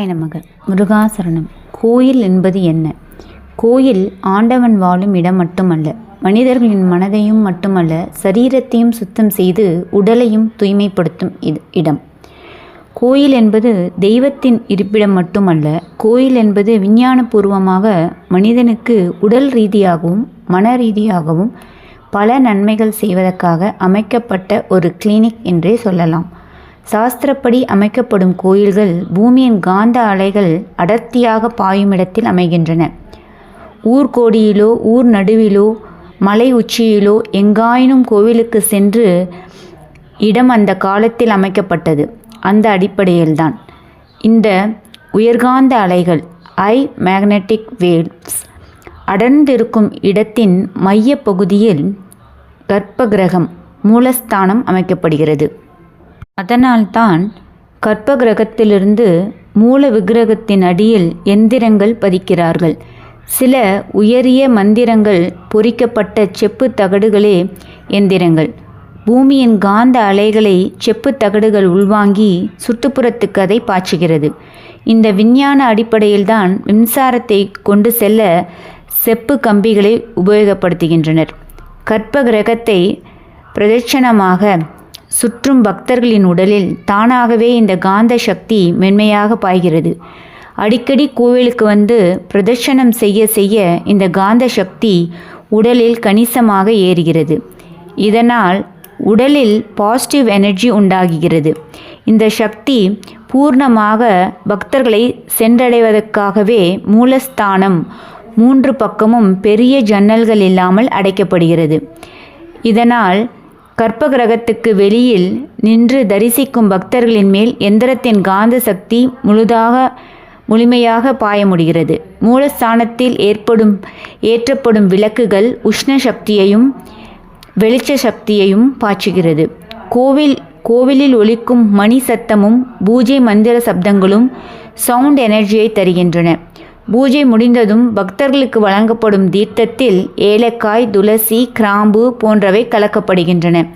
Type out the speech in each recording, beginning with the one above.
Hi நமக முருகாசரணம். கோயில் என்பது என்ன? கோயில் ஆண்டவன் வாழும் இடம் மட்டுமல்ல மனிதர்களின் மனதையும் மட்டுமல்ல சரீரத்தையும் சுத்தம் செய்து உடலையும் தூய்மைப்படுத்தும் இது இடம். கோயில் என்பது தெய்வத்தின் இருப்பிடம் மட்டுமல்ல கோயில் என்பது விஞ்ஞானபூர்வமாக மனிதனுக்கு உடல் ரீதியாகவும் மன ரீதியாகவும் பல நன்மைகள் செய்வதற்காக அமைக்கப்பட்ட ஒரு கிளினிக் என்றே சொல்லலாம். சாஸ்திரப்படி அமைக்கப்படும் கோயில்கள் பூமியின் காந்த அலைகள் அடர்த்தியாக பாயும் இடத்தில் அமைகின்றன. ஊர்கோடியிலோ ஊர் நடுவிலோ மலை உச்சியிலோ எங்காயினும் கோவிலுக்கு சென்று இடம் அந்த காலத்தில் அமைக்கப்பட்டது. அந்த அடிப்படையில்தான் இந்த உயர்காந்த அலைகள் ஐ மேக்னெட்டிக் வேவ்ஸ் அடர்ந்திருக்கும் இடத்தின் மைய பகுதியில் கர்ப்பகிரகம் மூலஸ்தானம் அமைக்கப்படுகிறது. அதனால்தான் கற்ப கிரகத்திலிருந்து மூல விக்கிரகத்தின் அடியில் எந்திரங்கள் பதிக்கிறார்கள். சில உயரிய மந்திரங்கள் பொறிக்கப்பட்ட செப்பு தகடுகளே எந்திரங்கள். பூமியின் காந்த அலைகளை செப்பு தகடுகள் உள்வாங்கி சுற்றுப்புறத்துக்கு அதை பாய்ச்சுகிறது. இந்த விஞ்ஞான அடிப்படையில்தான் மின்சாரத்தை கொண்டு செல்ல செப்பு கம்பிகளை உபயோகப்படுத்துகின்றனர். கற்ப கிரகத்தை பிரதட்சணமாக சுற்றும் பக்தர்களின் உடலில் தானாகவே இந்த காந்த சக்தி மென்மையாக பாய்கிறது. அடிக்கடி கோவிலுக்கு வந்து பிரதர்ஷனம் செய்ய செய்ய இந்த காந்த சக்தி உடலில் கணிசமாக ஏறுகிறது. இதனால் உடலில் பாசிட்டிவ் எனர்ஜி உண்டாகுகிறது. இந்த சக்தி பூர்ணமாக பக்தர்களை சென்றடைவதற்காகவே மூலஸ்தானம் மூன்று பக்கமும் பெரிய ஜன்னல்கள் இல்லாமல் அடைக்கப்படுகிறது. இதனால் கற்ப கிரகத்துக்கு வெளியில் நின்று தரிசிக்கும் பக்தர்களின் மேல் எந்திரத்தின் காந்த சக்தி முழுதாக முழுமையாக பாய முடிகிறது மூலஸ்தானத்தில் ஏற்படும் ஏற்றப்படும் விளக்குகள் உஷ்ண சக்தியையும் வெளிச்ச சக்தியையும் பாய்ச்சுகிறது. கோவில் கோவிலில் ஒலிக்கும் மணி சத்தமும் பூஜை மந்திர சப்தங்களும் சவுண்ட் எனர்ஜியை தருகின்றன. பூஜை முடிந்ததும் பக்தர்களுக்கு வழங்கப்படும் தீர்த்தத்தில் ஏலக்காய் துளசி கிராம்பு போன்றவை கலக்கப்படுகின்றன.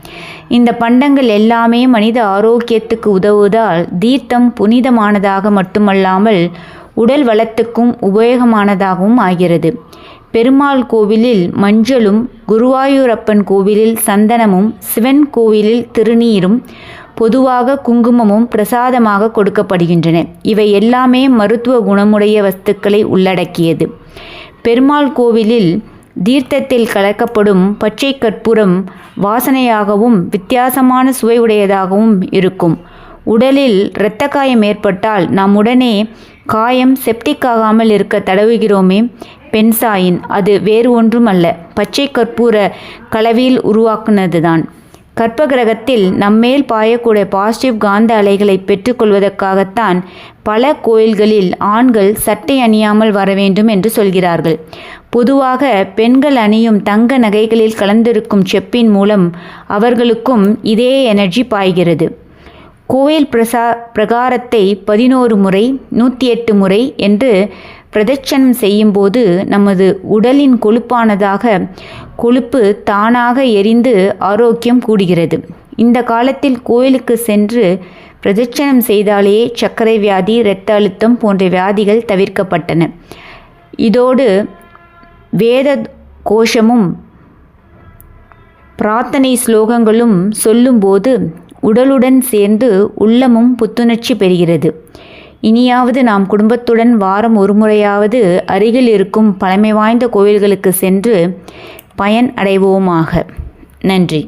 இந்த பண்டங்கள் எல்லாமே மனித ஆரோக்கியத்துக்கு உதவுவதால் தீர்த்தம் புனிதமானதாக மட்டுமல்லாமல் உடல் வளத்துக்கும் உபயோகமானதாகவும் ஆகிறது. பெருமாள் கோவிலில் மஞ்சளும் குருவாயூரப்பன் கோவிலில் சந்தனமும் சிவன் கோவிலில் திருநீரும் பொதுவாக குங்குமமும் பிரசாதமாக கொடுக்கப்படுகின்றன. இவை எல்லாமே மருத்துவ குணமுடைய வஸ்துக்களை உள்ளடக்கியது. பெருமாள் கோவிலில் தீர்த்தத்தில் கலக்கப்படும் பச்சை கற்பூரம் வாசனையாகவும் வித்தியாசமான சுவையுடையதாகவும் இருக்கும். உடலில் இரத்த காயம் ஏற்பட்டால் நாம் உடனே காயம் செப்டிக் ஆகாமல் இருக்க தடவுகிறோமே பென்சாயின் அது வேறு ஒன்றும் அல்ல பச்சை கற்பூர கலவையில் உருவாக்குனதுதான். கற்ப கிரகத்தில் நம்மேல் பாயக்கூடிய பாசிட்டிவ் காந்த அலைகளை பெற்றுக்கொள்வதற்காகத்தான் பல கோயில்களில் ஆண்கள் சட்டை அணியாமல் வர வேண்டும் என்று சொல்கிறார்கள். பொதுவாக பெண்கள் அணியும் தங்க நகைகளில் கலந்திருக்கும் செப்பின் மூலம் அவர்களுக்கும் இதே எனர்ஜி பாய்கிறது. கோயில் பிரசா பிரகாரத்தை பதினோரு முறை நூற்றி எட்டு முறை என்று பிரதட்சணம் செய்யும்போது நமது உடலின் கொழுப்பானதாக கொழுப்பு தானாக எரிந்து ஆரோக்கியம் கூடுகிறது. இந்த காலத்தில் கோயிலுக்கு சென்று பிரதட்சணம் செய்தாலேயே சர்க்கரை வியாதி இரத்த அழுத்தம் போன்ற வியாதிகள் தவிர்க்கப்பட்டன. இதோடு வேத கோஷமும் பிரார்த்தனை ஸ்லோகங்களும் சொல்லும்போது உடலுடன் சேர்ந்து உள்ளமும் புத்துணர்ச்சி பெறுகிறது. இனியாவது நாம் குடும்பத்துடன் வாரம் ஒரு முறையாவது அருகில் இருக்கும் பழமை வாய்ந்த கோவில்களுக்கு சென்று பயன் அடைவோமாக. நன்றி.